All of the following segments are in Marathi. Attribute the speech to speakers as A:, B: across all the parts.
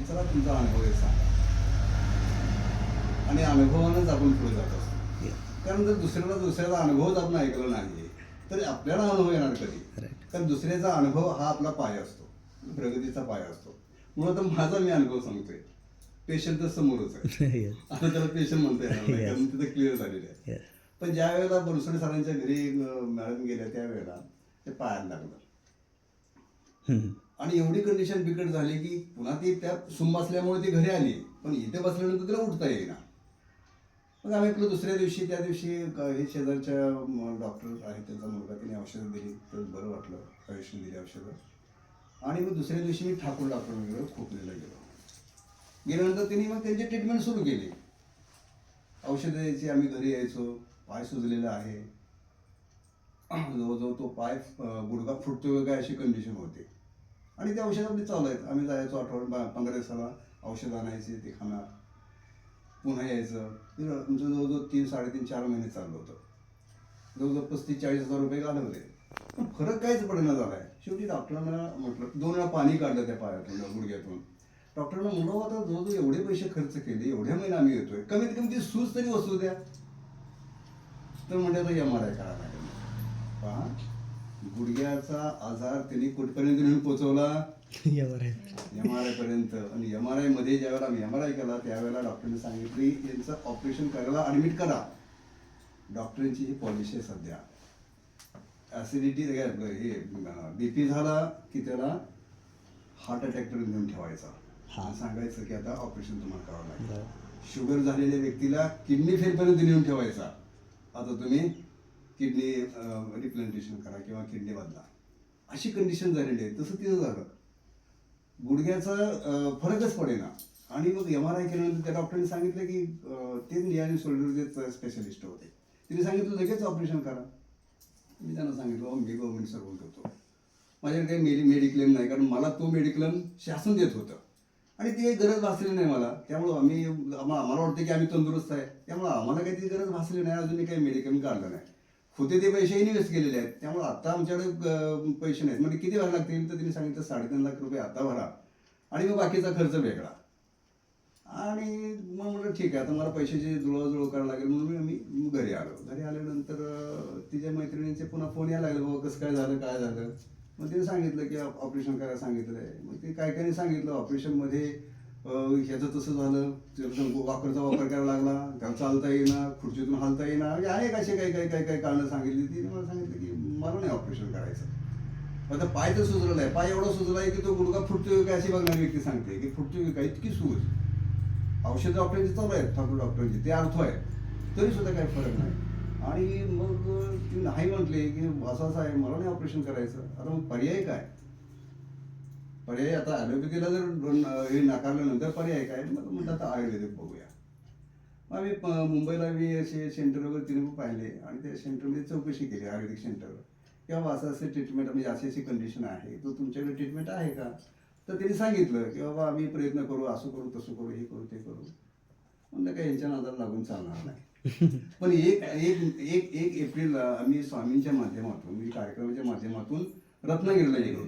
A: की चला तुमचा अनुभव आहे सांगा आणि अनुभवानंच आपण पुढे जात असतो कारण जर दुसऱ्याला दुसऱ्याचा अनुभवच आपण ऐकला नाही तर आपल्याला अनुभव येणार कधी. कारण दुसऱ्याचा अनुभव हा आपला पाय असतो प्रगतीचा पाय असतो मुळात माझा मी अनुभव सांगतोय पेशंट तर समोरच आहे. आता त्याला पेशंट म्हणता येणार नाही. कारण तिथं क्लिअर झालेले आहे. पण ज्या वेळेला बनसोडे सरांच्या घरी मॅडम गेल्या त्यावेळेला ते पायाला लागलं. आणि एवढी कंडिशन बिकट झाली की पुन्हा ती त्या सुम असल्यामुळे ती घरी आली. पण इथे बसल्यानंतर तिला उठता येईना. मग आम्ही आपलं दुसऱ्या दिवशी त्या दिवशी हे शेजारच्या डॉक्टर आहेत त्यांचा मुलगा त्याने औषधं दिली. तर बरं वाटलं आयुष्य दिली औषधं. आणि मग दुसऱ्या दिवशी मी ठाकूर डॉक्टर गेलो खोकलेला गेलो. गेल्यानंतर त्यांनी मग त्यांची ट्रीटमेंट सुरू केली. औषधं द्यायची आम्ही घरी यायचो. पाय सुजलेला आहे. जवळजवळ तो पाय गुडघा फुटतोय काय अशी कंडिशन होती. आणि ते औषध आपली चालू आहेत. आम्ही जायचो आठवड्या पंधरा दिवसाला औषध आणायचे ते खाणार. पुन्हा यायचं. हे तुमचं जवळजवळ तीन साडेतीन चार महिने चाललं होतं. जवळजवळ पस्तीस चाळीस हजार रुपये घालवले पण फरक काहीच पडेना झालाय. शेवटी डॉक्टरांना म्हटलं दोन वेळा पाणी काढलं त्या पायातून गुडघ्यातून. डॉक्टरांना म्हणलं आता जवळजवळ एवढे पैसे खर्च केले एवढ्या महिने आम्ही येतोय. कमीत कमी ती सूज तरी वसू द्या. तर म्हणजे आता एम आर आय करायला लागेल. पहा. गुडघ्याचा आजार त्यांनी कुठपर्यंत नेऊन पोहोचवला. एम आर आय पर्यंत. आणि एम आर आयमध्ये ज्यावेळेला आम्ही एम आर आय केला त्यावेळेला डॉक्टरने सांगितले यांचं ऑपरेशन करायला ॲडमिट करा. डॉक्टरांची ही पॉलिसी आहे सध्या. ॲसिडिटी हे बीपी झाला की त्याला हार्ट अटॅकपर्यंत नेऊन ठेवायचा.
B: हा.
A: आणि सांगायचं की आता ऑपरेशन तुम्हाला करावं लागेल. शुगर झालेल्या व्यक्तीला किडनी फेलपर्यंत नेऊन ठेवायचा. आता तुम्ही किडनी रिप्लेंटेशन करा किंवा किडनी बदला. अशी कंडिशन झालेली आहे. तसं तिथं झालं. गुडघ्याचा फरकच पडेना. आणि मग एम आर आय केल्यानंतर त्या डॉक्टरने सांगितलं की ते नियानी शोल्डरचे स्पेशलिस्ट होते. तिने सांगितलं लगेच ऑपरेशन करा. मी त्यांना सांगितलं हो, मी गव्हर्नमेंट सर्वंट होतो. माझ्याकडे काही मेडि मेडिक्लेम नाही कारण मला तो मेडिक्लेम शासन देत होतं. आणि ती गरज भासली नाही मला. त्यामुळं आम्ही आम्हाला आम्हाला वाटतं की आम्ही तंदुरुस्त आहे. त्यामुळं आम्हाला काही ती गरज भासली नाही. अजूनही काही मेडिक्लेम काढलं नाही. होते ते पैसे इन्व्हेस्ट केलेले आहेत. त्यामुळे आता आमच्याकडे पैसे नाहीत. म्हणजे किती भरायला लागतील तर तिने सांगितलं साडेतीन लाख रुपये आता भरा. आणि मग बाकीचा खर्च वेगळा. आणि मग म्हटलं ठीक आहे आता मला पैशाची जुळवाजुळव करायला लागेल म्हणून मी आम्ही घरी आलो. घरी आल्यानंतर तिच्या मैत्रिणींचे पुन्हा फोन यायला लागले बाबा कसं काय झालं काय झालं? मग तिने सांगितलं की ऑपरेशन करायला सांगितलं आहे मग ते काय काय सांगितलं ऑपरेशनमध्ये ह्याचं तसं झालं वापरचा वाकरचा वापर करायला लागला त्याला चालता येईना खुर्चीतून हालता येईना म्हणजे अनेक असे काही काही काही काही कारणं सांगितली. तिने मला सांगितलं की मला नाही ऑपरेशन करायचं. आता पाय तर सुजलेला आहे. पाय एवढा सुजलं आहे की तो गुडघा फुटतोय का अशी बघणारी व्यक्ती सांगते की फुटतोय का इतकी सूज. औषध डॉक्टरांची चालू आहेत ठाकूर डॉक्टरांची. ते अर्थ आहे. तरी सुद्धा काही फरक नाही. आणि मग ती नाही म्हटले की असं असं आहे मला नाही ऑपरेशन करायचं. आता मग पर्याय काय? पर्याय आता ॲलोपॅथीला जर हे नाकारल्यानंतर पर्याय काय? मग म्हटलं आता आयुर्वेदिक बघूया. मग आम्ही मुंबईला मी असे सेंटर वगैरे तिने पाहिले आणि त्या सेंटरमध्ये चौकशी केली आयुर्वेदिक सेंटरवर. किंवा असं असं ट्रीटमेंट म्हणजे अशी अशी कंडिशन आहे तर तुमच्याकडे ट्रीटमेंट आहे का? तर त्यांनी सांगितलं की बाबा आम्ही प्रयत्न करू असं करू तसं करू हे करू ते करू. म्हणलं काय यांच्या नादाला लागून चालणार नाही. पण एक एक एक एक एप्रिलला आम्ही स्वामींच्या माध्यमातून म्हणजे कार्यक्रमाच्या माध्यमातून रत्नागिरीला गेलो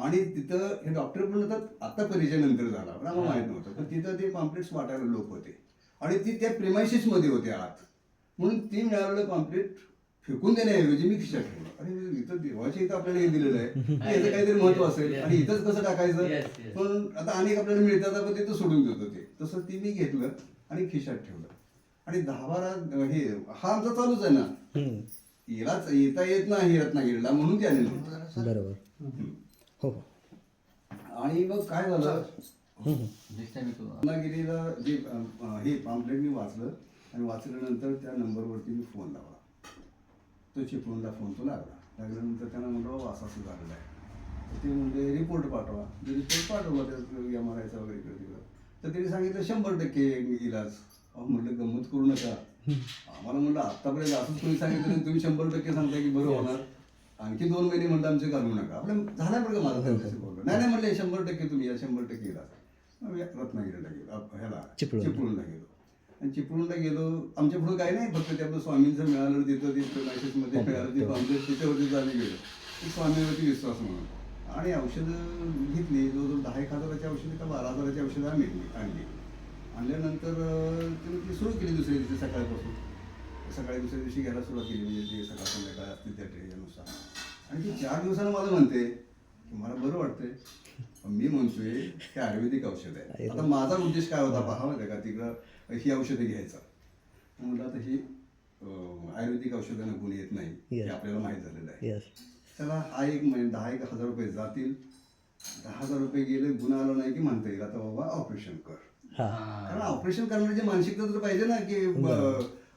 A: आणि तिथं हे डॉक्टर पण म्हणतात आता परिचय नंतर झाला. पण आम्हाला माहीत नव्हतं. पण तिथं ते पॉम्प्लेट्स वाटायला लोक होते. आणि ती त्या प्रेमायसिसमध्ये होते आत. म्हणून ती मिळालेलं पॉम्प्लेट फेकून देण्याऐवजी मी खिशात ठेवलं. अरे इथं देवाच्या इथं आपल्याला हे दिलेलं आहे. याचं काहीतरी महत्त्व असेल. आणि इथंच कसं टाकायचं. पण आता अनेक आपल्याला मिळतात आपण तिथं सोडून देतो ते. तसं ती मी घेतलं आणि खिशात ठेवलं. आणि दहा बारा हे हा आमचा चालूच आहे ना. हिलाच येता येत नाही रत्नागिरीला म्हणून त्याने नव्हतं
B: बरोबर. हो.
A: आणि मग काय झालं. रत्नागिरीला जे हे पॉम्पलेट मी वाचलं आणि वाचल्यानंतर त्या नंबरवरती मी फोन लावला. तो चिपळूणला फोन तो लागला. लागल्यानंतर त्यांना म्हटलं बाबा असं असं झालेलं आहे. तर ते म्हणजे रिपोर्ट पाठवा. मी रिपोर्ट पाठवला त्या एम आर आयचा वगैरे इकडे तिकडं. तर त्यांनी सांगितलं शंभर टक्के इलाज. अहो म्हटलं गंमत करू नका. आम्हाला म्हटलं आतापर्यंत असंच कोणी सांगितलं तुम्ही शंभर टक्के सांगताय की बरं होणार. आणखी दोन महिने म्हटलं आमचे घालू नका. आपलं झालं बरं का माझं त्यांच्याशी बोलणं. नाही नाही म्हटलं शंभर टक्के तुम्ही या शंभर टक्के मी रत्नागिरीला गेलो. ह्याला
B: चिपळूण.
A: चिपळूणला गेलो. आणि चिपळूणला गेलो. आमच्या पुढे काही नाही फक्त ते आपलं स्वामींचं मिळालं तिथं ते मध्ये
B: हो,
A: मिळालं ते
B: हो.
A: आमच्या तिथे आम्ही गेलो. स्वामीवरती विश्वास म्हणून. आणि औषधं घेतली. जवळजवळ दहा एक हजाराची औषधं का बारा हजाराची औषधं आम्ही घेतली आणली. आणल्यानंतर ती सुरू केली दुसऱ्या दिवशी सकाळपासून. सकाळी दुसऱ्या दिवशी घ्यायला सुरुवात केली म्हणजे जे सकाळ संध्याकाळ असतील त्या ट्रेनुसार आणि ती चार दिवसानं मला म्हणते की मला बरं वाटतंय मी म्हणतोय की आयुर्वेदिक औषध आहे. आता माझा उद्देश काय होता पहा का? तिकडं ही औषधं घ्यायचं. म्हणलं आता ही आयुर्वेदिक औषधांना गुण येत नाही हे. आपल्याला माहीत झालेलं आहे. चला हा एक महिना दहा एक हजार रुपये जातील. दहा हजार रुपये गेले गुण आला नाही की म्हणता येईल. आता बाबा ऑपरेशन कर.
B: हा.
A: कारण ऑपरेशन करण्याची मानसिकता तर पाहिजे ना की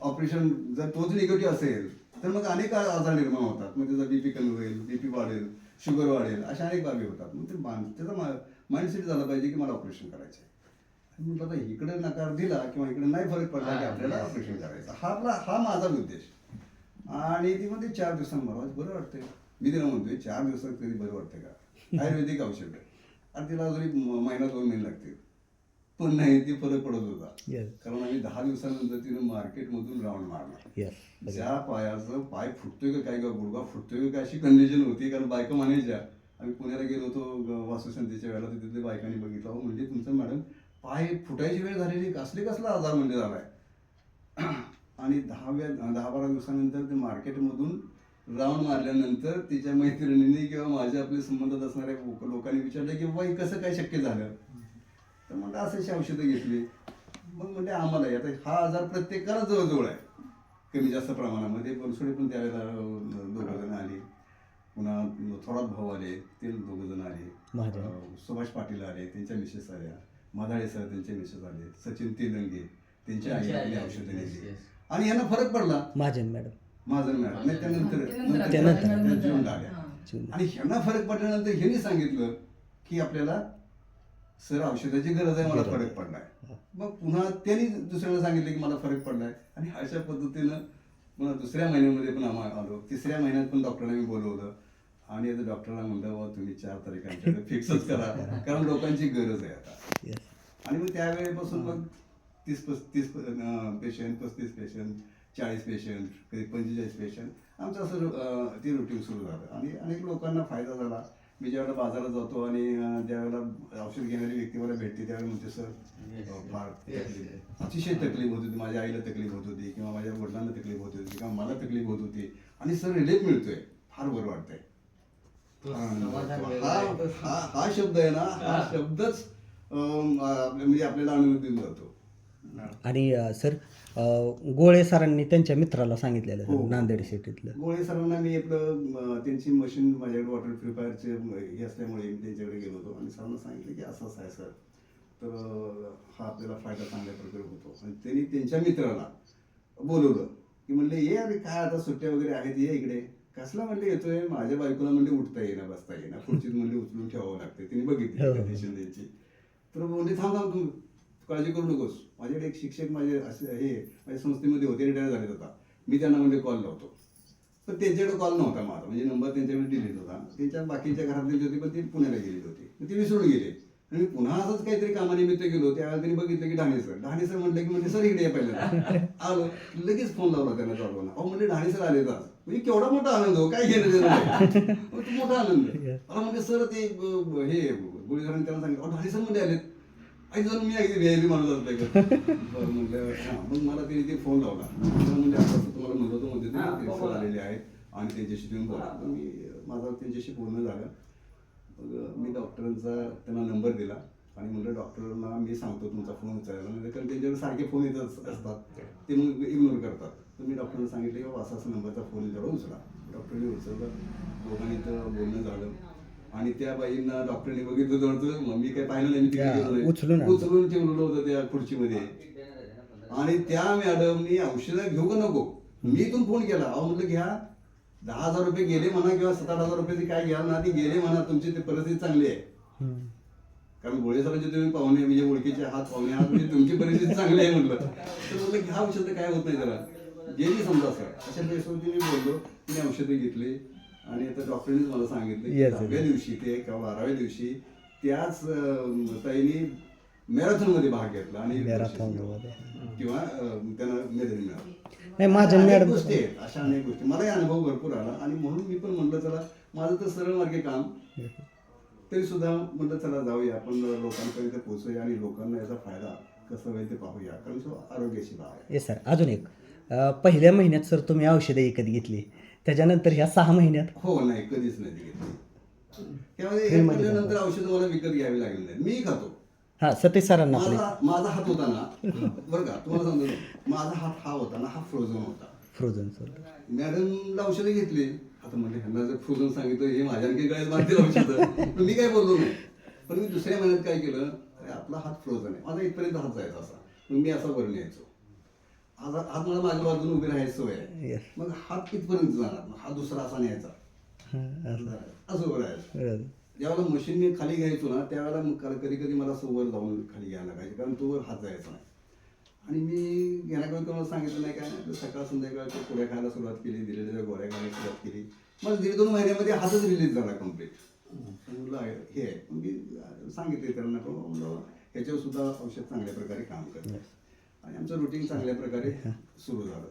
A: ऑपरेशन जर तोच निगेटिव्ह असेल तर मग अनेक आजार निर्माण होतात. मग त्याचा बीपी कमी होईल बीपी वाढेल शुगर वाढेल अशा अनेक बाबी होतात. मग ते मान त्याचा माइंडसेट झाला पाहिजे की मला ऑपरेशन करायचं आहे आणि म्हटलं आता इकडे नकार दिला किंवा इकडे नाही फरक पडला की आपल्याला ऑपरेशन करायचं. हा आपला हा माझा उद्देश. आणि ती म्हणते चार मला बरं वाटतंय. मी तिला म्हणतोय चार दिवसात कधी बरं वाटतंय का? आयुर्वेदिक औषध. आणि तिला अजून महिना दोन महिने लागतील. पण नाही ती फरक पडत होता. कारण आम्ही दहा दिवसानंतर तिनं मार्केटमधून राऊंड मारला. ज्या पायाचं पाय फुटतोय का काय का गुडघा फुटतोय का अशी कंडिशन होती कारण बायका म्हणायच्या आम्ही पुण्याला गेलो होतो वास्तुशांतीच्या वेळेला तर तिथे बायकांनी बघितलं. अहो म्हणजे तुमचं मॅडम पाय फुटायची वेळ झालेली कसले कसला आजार म्हणजे झालाय. आणि दहाव्या दहा बारा दिवसानंतर ते मार्केटमधून राऊंड मारल्यानंतर तिच्या मैत्रिणींनी किंवा माझ्या आपले संबंधात असणाऱ्या लोक- लोकांनी विचारलं की बाई कसं काय शक्य झालं? तर म्हणलं असाची औषधं घेतली. मग म्हणजे आम्हाला आता हा आजार प्रत्येकाला जवळजवळ आहे. कमी जास्त प्रमाणामध्ये बनसोडे पण त्यावेळेला दोघं जण आले. पुन्हा थोरात भाऊ आले ते दोघं जण आले.
B: महाजन.
A: सुभाष पाटील आले त्यांच्या मिसेस आल्या. माधाळे सर त्यांचे मिसेस आले. सचिन तेलंगे त्यांच्या
C: त्यांची
A: आई. औषधं
C: yes.
A: आणि यांना फरक पडला.
B: महाजन मॅडम.
A: माझं मॅडम. नाही त्यानंतर आल्या. आणि ह्यांना फरक पडल्यानंतर ह्यांनी सांगितलं की आपल्याला सर औषधाची गरज आहे मला फरक. पडलाय. मग पुन्हा त्यांनी दुसऱ्याला सांगितलं की मला फरक पडलाय. आणि अशा पद्धतीनं पुन्हा दुसऱ्या महिन्यामध्ये पण आम्हाला आलो. तिसऱ्या महिन्यात पण डॉक्टरांना मी बोलवलं. आणि आता डॉक्टरांना म्हणलं बाबा तुम्ही चार तारखांच्या फिक्सच करा. कारण लोकांची गरज आहे आता. आणि मग त्यावेळेपासून मग तीस पस्तीस पेशंट पस्तीस पेशंट चाळीस पेशंट कधी पंचेचाळीस पेशंट आमचं असं ते रुटीन सुरू झालं. आणि अनेक लोकांना फायदा झाला. मी ज्यावेळेला बाजारात जातो आणि ज्यावेळेला औषध घेणारी व्यक्ती मला भेटते त्यावेळेला म्हणते सर फार तकलीफ अतिशय तकलीफ होत होती माझ्या आईला तकलीफ होत होती किंवा माझ्या वडिलांना तकलीफ होत होती किंवा मला तकलीफ होत होती. आणि सर रिलीफ मिळतोय फार बरं वाटतंय.
C: तो
A: हा. हा हा शब्द आहे ना हा शब्दच म्हणजे आपल्याला अनुभव देऊन जातो.
B: आणि सर गोळे सरांनी त्यांच्या मित्राला सांगितलेलं
A: हो.
B: सर, नांदेड सिटीतलं.
A: गोळे सरांना मी आपलं अं, त्यांची मशीन माझ्याकडे वॉटर प्युरिफायरचे हे असल्यामुळे मी त्यांच्याकडे गेलो होतो आणि सरांना सांगितलं की असं असं आहे सर. तर अं, हा आपल्याला फायदा चांगल्या प्रकारे होतो. आणि त्यांनी त्यांच्या मित्राला बोलवलं की म्हणले ये अरे काय आता सुट्ट्या वगैरे आहेत ये इकडे. कसला म्हणले येतोय माझ्या बायकोला म्हणले उठता येईना बसता येईना. खुर्चीत म्हणले उचलून ठेवावं लागते तिने बघितली
B: हो.
A: कंडिशन त्यांची तर म्हणले थांब थांब तू काळजी करू नकोस. माझ्याकडे एक शिक्षक माझे असे हे माझ्या संस्थेमध्ये होते रिटायर झाले होता मी त्यांना म्हणजे कॉल लावतो. पण त्यांच्याकडे कॉल नव्हता माझा. म्हणजे नंबर त्यांच्याकडे डिलीट होता. त्यांच्या बाकीच्या घरातली होती पण ती पुण्याला गेलेली होती. ती विसरून गेले. आणि मी पुन्हा असंच काहीतरी कामानिमित्त गेलो. त्यावेळेला त्यांनी बघितलं की ढाणे सर ढाणे सर म्हटलं की म्हणजे सर इकडे पहिल्यांदा. आलो. लगेच फोन लावला त्यांना चालवला अहो म्हणजे ढाणे सर आले आज. म्हणजे केवढा मोठा आनंद हो काय घेणं मोठा आनंद. मला म्हणजे सर ते हे गुळी सरांनी त्यांना सांगितलं. अहो ढाणे सरमध्ये आलेत. जण मी अगदी व्ही माणूस असले बरं म्हणलं हां मग मला ते ते फोन लावला. म्हणजे असं असं तुम्हाला म्हणलं होतं म्हणते
C: हां,
A: ते सर. आलेले आहेत आणि त्यांच्याशी तुम्ही बोला. मग मी माझं त्यांच्याशी बोलणं झालं. मग मी डॉक्टरांचा त्यांना नंबर दिला आणि म्हणलं डॉक्टरांना मी सांगतो तुमचा फोन उचलायला. म्हणजे कारण त्यांच्याकडे सारखे फोन येत अस- असतात. ते मग इग्नोर करतात. तर मी डॉक्टरांना सांगितलं की बाबा असा असा नंबरचा फोन तेवढा उचला. डॉक्टरने उचललं. दोघांनी तर बोलणं झालं. आणि त्या बाईंना डॉक्टरने बघितलं जवळचं मग मी काय पाहिलं नाही मी तिकडे.
B: उचलून.
A: उचलून ठेवलेलं होतं त्या खुर्चीमध्ये. आणि त्या मॅडमनी औषधं घेऊ का नको. मी इथून फोन केला. अहो म्हटलं घ्या. दहा हजार रुपये गेले म्हणा किंवा सात आठ हजार रुपये काय घ्याल ना ती गेले म्हणा. तुमची ती परिस्थिती चांगली आहे. कारण गोळे सरांचे तुम्ही पाहुणे म्हणजे ओळखीचे हात पाहुणे आहात म्हणजे तुमची परिस्थिती चांगली आहे म्हटलं. तर म्हटलं घ्या औषधं काय होत नाही जरा. गेली समजा सर. अशा बेसवरती मी बोललो मी औषधं घेतली. आणि आता डॉक्टरनेच मला सांगितलं की
B: Yes,
A: दहाव्या. दिवशी ते किंवा बाराव्या दिवशी त्याच अं, ताईने मॅरेथॉनमध्ये भाग घेतला आणि
B: मध्ये.
A: किंवा अं, त्यांना मेडल मिळालं.
B: नाही माझ्या
A: अनेक
B: मॅडम
A: गोष्टी आहेत अशा अनेक गोष्टी. मलाही अनुभव भरपूर आला आणि म्हणून मी पण म्हणलं चला माझं तर सरळ मार्गे काम. तरी सुद्धा म्हटलं चला जाऊया आपण लोकांपर्यंत पोहोचूया आणि लोकांना याचा फायदा कसा होईल ते पाहूया कारण तो आरोग्याची बाब आहे.
B: येस सर अजून एक अ, पहिल्या महिन्यात सर तुम्ही औषधं विकत घेतली. त्याच्यानंतर ह्या सहा महिन्यात.
A: हो नाही कधीच नाही ती घेतली त्यामध्ये हे औषधं मला विकत घ्यावी लागली नाही मी खातो.
B: हां सतीश सरांना पण
A: माझा माझा हात होता ना बरं का तुम्हाला सांगतो माझा हात हा होता ना हा फ्रोझन होता.
B: फ्रोझन सर
A: मॅडमला औषधं घेतली. आता म्हणजे ह्यांना जर फ्रोझन सांगितलं हे माझ्या आणखी गळ्यात बांधतील औषधं. पण मी काय बोललो नाही. पण मी दुसऱ्या महिन्यात काय केलं अरे आपला हात फ्रोझन आहे. माझा इथपर्यंत हात जायचा असा. मग मी असा वरून यायचो. हात हात मला माझ्या बाजूने उभी राहायची सवय आहे. मग हात इथपर्यंत जाणार? मग हा दुसरा असा न्यायचा. असं उभं राहायचं. ज्यावेळेला मशीन मी खाली घ्यायचो ना त्यावेळेला कधी कधी मला असं वर जाऊन खाली घ्यायला लागायचे कारण तो वर हात जायचा नाही. आणि मी घेण्याकडे कोणाला सांगितलं नाही काय नाही सकाळ संध्याकाळ ते खायला सुरुवात केली दिलेल्या गोळ्या खायला सुरुवात केली. मग दीड दोन महिन्यामध्ये हातच रिलीज झाला कंप्लीट आहे- हे आहे. मग मी सांगितले त्यांना पण म्हणलं ह्याच्यावर सुद्धा औषध चांगल्या प्रकारे काम करतं. आणि आमचं रुटीन चांगल्या प्रकारे सुरू झालं.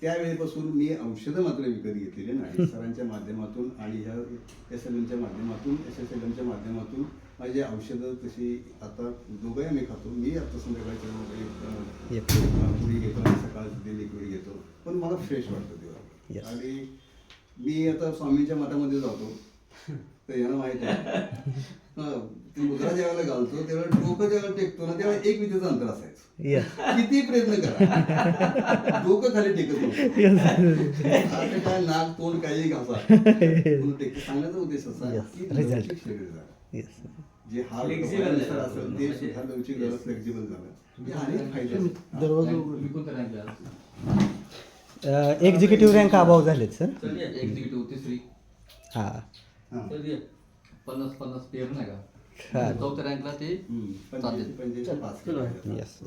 A: त्यावेळेपासून मी औषधं मात्र विकत घेतलेली नाही. सरांच्या माध्यमातून आणि ह्या एस एल एमच्या माध्यमातून एस एस एल एमच्या माध्यमातून माझी औषधं तशी आता दोघंही आम्ही खातो. मी आता संध्याकाळच्या
B: एक.
A: पुडी घेतो आणि सकाळचं ते लिक्विड घेतो. पण मला फ्रेश वाटतं. तेव्हा. आणि मी आता स्वामींच्या मठामध्ये जातो. तर यांना माहीत आहे. मुद्रा ज्यावेळेला घालतो त्यावेळेला डोकं ज्यावेळेला टेकतो ना त्यावेळेला एक विधीचं अंतर असायचं.
B: येस
A: किती प्रयत्न करा. डोकं खाली टेकत नव्हतं. काय नाक तोंड काही घासा. सांगण्याचा उद्देश असा. की
B: Result.
A: लवचिक शरीर झालं
B: येस
A: जे
C: झालं.
A: असेल ते सुद्धा लवचिक झालं फ्लेक्झिबल झालं. हे अनेक फायदे
B: एक्झिक्युटिव्ह रँक अभाव झालेत सर
C: एक्झिक्युटिव्ह तिसरी.
B: हां.
A: हा.
C: पन्नास पन्नास पेअर नाही
B: हा.
C: का? चौथ्या रँकला ते
A: केलं.
B: येस